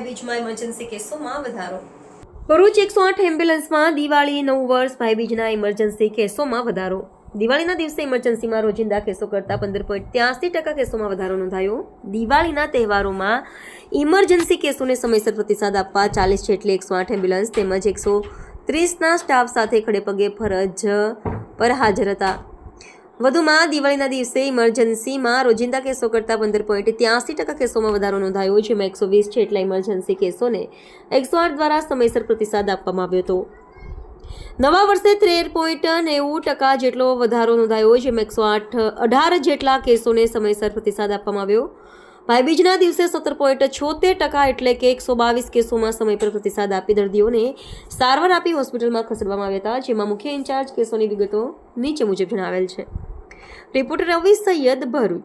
ભરૂચમાં ઇમરજન્સી કેસોમાં વધારો. ભરૂચ એકસો આઠ એમ્બ્યુલન્સમાં દિવાળી નવું વર્ષ ભાઈબીજના ઇમરજન્સી કેસોમાં વધારો. દિવાળીના દિવસે ઇમરજન્સીમાં રોજિંદા કેસો કરતાં પંદર પોઈન્ટ ત્યાસી ટકા કેસોમાં વધારો નોંધાયો. દિવાળીના તહેવારોમાં ઇમરજન્સી કેસોને સમયસર પ્રતિસાદ આપવા ચાલીસ જેટલી એકસો આઠ એમ્બ્યુલન્સ તેમજ એકસો ત્રીસના સ્ટાફ સાથે ખડે પગે ફરજ પર હાજર હતા. વધુમાં દિવાળીના દિવસે ઇમરજન્સીમાં રોજિંદા કેસો કરતાં પંદર પોઈન્ટ ત્યાસી ટકા કેસોમાં વધારો નોંધાયો જેમાં એકસો વીસ જેટલા ઇમરજન્સી કેસોને એકસો આઠ દ્વારા સમયસર પ્રતિસાદ આપવામાં આવ્યો હતો. નવા વર્ષે તેર પોઈન્ટ નેવું ટકા જેટલો વધારો નોંધાયો જેમાં એકસો આઠ, અઢાર જેટલા કેસોને સમયસર પ્રતિસાદ આપવામાં આવ્યો. ભાઈબીજના દિવસે સત્તર પોઈન્ટ છોતેર ટકા એટલે કે એકસો બાવીસ કેસોમાં સમય પર પ્રતિસાદ આપી દર્દીઓને સારવાર આપી હોસ્પિટલમાં ખસેડવામાં આવ્યા હતા, જેમાં મુખ્ય ઇન્ચાર્જ કેસોની વિગતો નીચે મુજબ જણાવેલ છે. રિપોર્ટર રવિ સૈયદ ભરૂચ.